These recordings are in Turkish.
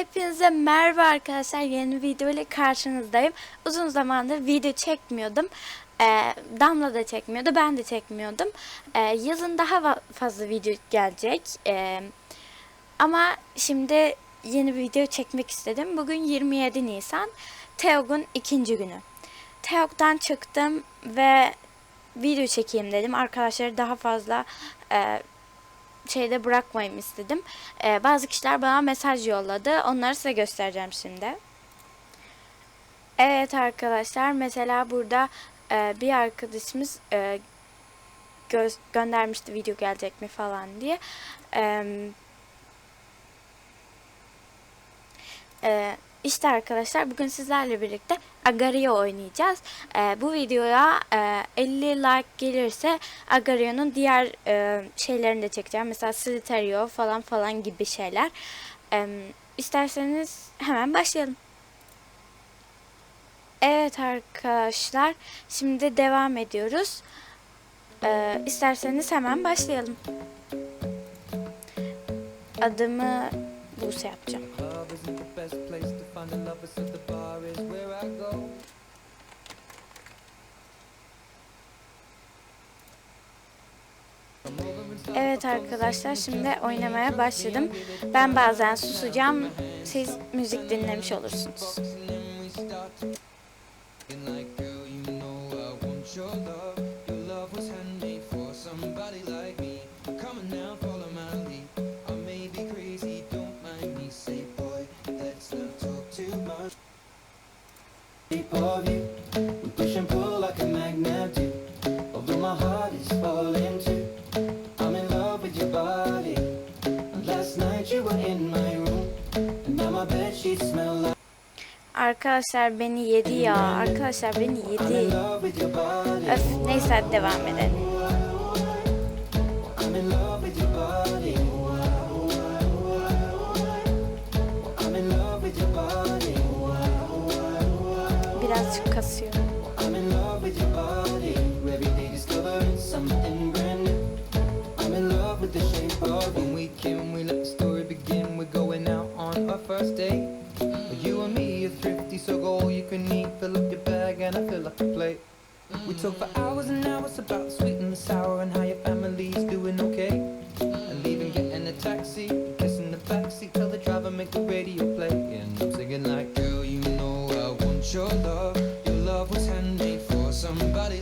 Hepinize merhaba arkadaşlar. Yeni video ile karşınızdayım. Uzun zamandır video çekmiyordum. Ee, Damla da çekmiyordu, ben de çekmiyordum. Ee, yazın daha fazla video gelecek. Ee, ama şimdi yeni bir video çekmek istedim. Bugün 27 Nisan. Teog'un ikinci günü. Teog'dan çıktım ve video çekeyim dedim. Arkadaşları daha fazla e, şeyde bırakmayayım istedim. Ee, bazı kişiler bana mesaj yolladı. Onları size göstereceğim şimdi. Evet arkadaşlar mesela burada e, bir arkadaşımız e, gö- göndermişti video gelecek mi falan diye. Eee Ee, işte arkadaşlar bugün sizlerle birlikte Agario oynayacağız. Ee, bu videoya e, 50 like gelirse Agario'nun diğer e, şeylerini de çekeceğim. Mesela Sliterio falan falan gibi şeyler. Ee, isterseniz hemen başlayalım. Evet arkadaşlar şimdi devam ediyoruz. Ee, isterseniz hemen başlayalım. Adımı Buse yapacağım. Evet arkadaşlar şimdi oynamaya başladım. Ben bazen susacağım. Siz müzik dinlemiş olursunuz. like girl, you know I want your love. Arkadaşlar beni yedi ya. Arkadaşlar beni yedi. Öf neyse devam edelim. Birazcık kasıyor. Go you. Fill up your bag and I fill up the plate. We talk for hours and hours about the sweet and the sour and how your family's doing okay. And leaving, getting a taxi, kissing the backseat, tell the driver make the radio play. And I'm singing like, girl, you know I want your love. Your love was handmade for somebody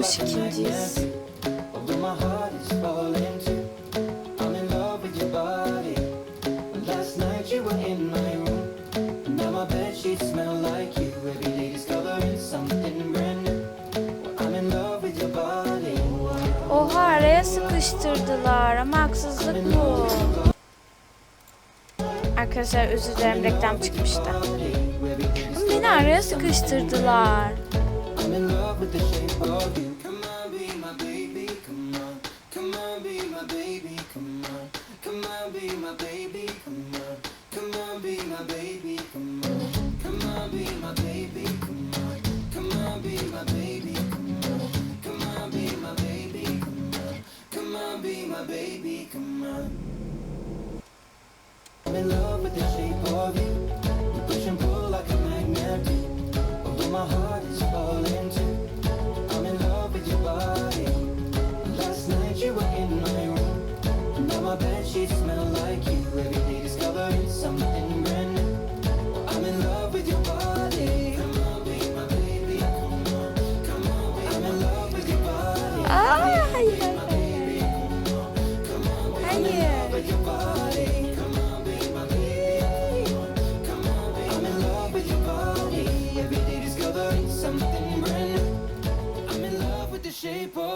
62.yiz. Oha araya sıkıştırdılar ama haksızlık bu. Arkadaşlar özür dilerim reklam çıkmıştı. Ama beni araya sıkıştırdılar. I'm in love with the shape of you. Come on. Come on, be my baby, come on. Come on, be my baby, come on. Come on, be my baby, come on. Come on, be my baby, come on. Come on, be my baby, come on. Come on, be my baby, come on. Come on, be my baby, come on. I'm like you. Every day discovering something brand new. I'm in love with your body. Come on, be my baby. Come on, come on, be I'm in love with your body. Aa, hayır hayır hayır. Come on, be ah, Hayır.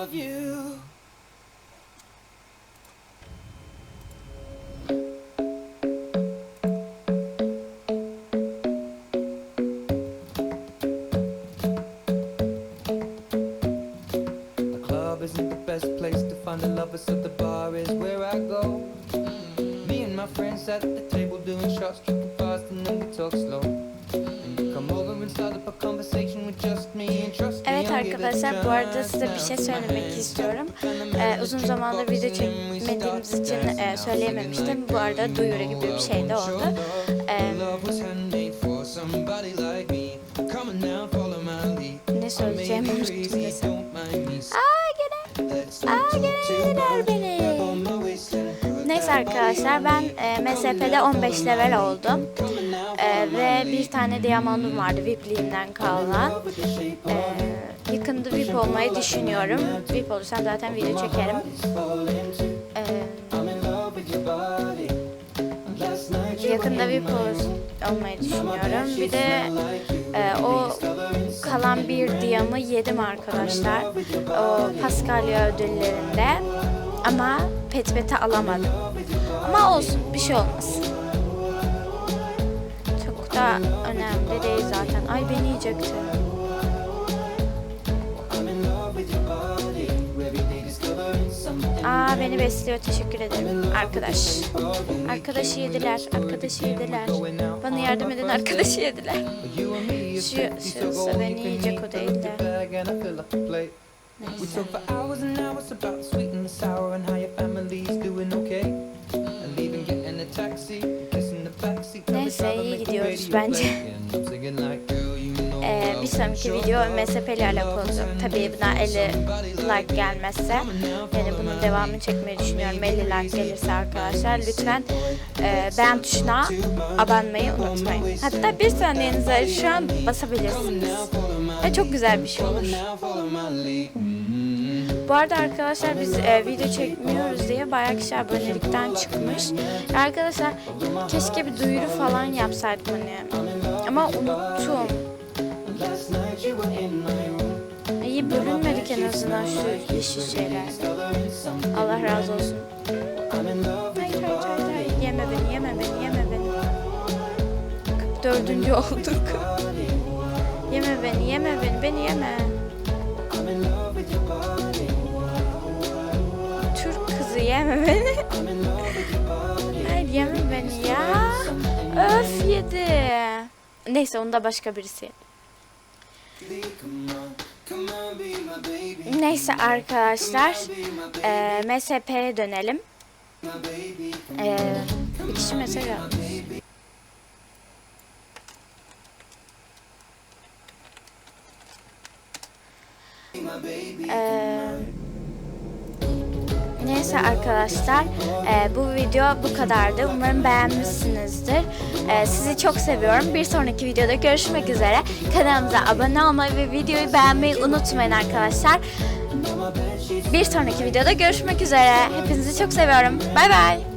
with with the shape of you. lovers, so the bar is where I go. Me and my friends at the table doing shots, tripping fast, and then we talk slow. And you come over and start up a conversation with just me, and trust me, Evet a arkadaşlar bu arada size bir şey söylemek istiyorum. Ee, uzun zamandır video çekmediğimiz için e, söyleyememiştim. Bu arada duyuru gibi bir şey de oldu. Ee, ne söyleyeceğimi unuttum desem. Aa gene beni. Neyse arkadaşlar ben e, MSP'de 15 level oldum. E, ve bir tane diamondum vardı VIP'liğimden kalan. E, yakında VIP olmayı düşünüyorum. VIP olursam zaten video çekerim. E, yakında VIP olur, olmayı düşünüyorum. Bir de e, o kalan bir diyamı yedim arkadaşlar. O Paskalya ödüllerinde. Ama pet peti alamadım. Ama olsun bir şey olmaz. Çok da önemli değil zaten. Ay beni yiyecekti. Aa beni besliyor teşekkür ederim arkadaş. Arkadaşı yediler, arkadaşı yediler. Bana yardım edin arkadaşı yediler. Şu, şurası beni yiyecek o değil de. Neyse. talk for hours and hours about the sweet and the sour and how your family's doing okay. And even getting a taxi, kissing the backseat. Neyse, iyi gidiyoruz bence. Ee, bir sonraki video MSP ile alakalı olacak. Tabii buna 50 like gelmezse yani bunun devamını çekmeyi düşünüyorum. 50 like gelirse arkadaşlar lütfen e, beğen tuşuna abanmayı unutmayın. Hatta bir saniyenize şu an basabilirsiniz. Ve çok güzel bir şey olur. Bu arada arkadaşlar biz e, video çekmiyoruz diye bayağı kişi abonelikten çıkmış. Arkadaşlar keşke bir duyuru falan yapsaydık hani. Ama unuttum. İyi bölünmedik en azından şu yeşil şeyler. Allah razı olsun. Hayır hayır hayır hayır. Yeme beni yeme beni yeme beni. 44. olduk. yeme beni yeme beni beni yeme. Türk kızı yeme beni. Hayır yeme beni ya. Öf yedi. Neyse onu da başka birisi. Neyse arkadaşlar e, MSP'ye dönelim. E, bir kişi mesaj atmış. E, Neyse arkadaşlar e, bu video bu kadardı. Umarım beğenmişsinizdir. E, sizi çok seviyorum. Bir sonraki videoda görüşmek üzere. Kanalımıza abone olmayı ve videoyu beğenmeyi unutmayın arkadaşlar. Bir sonraki videoda görüşmek üzere. Hepinizi çok seviyorum. Bay bay.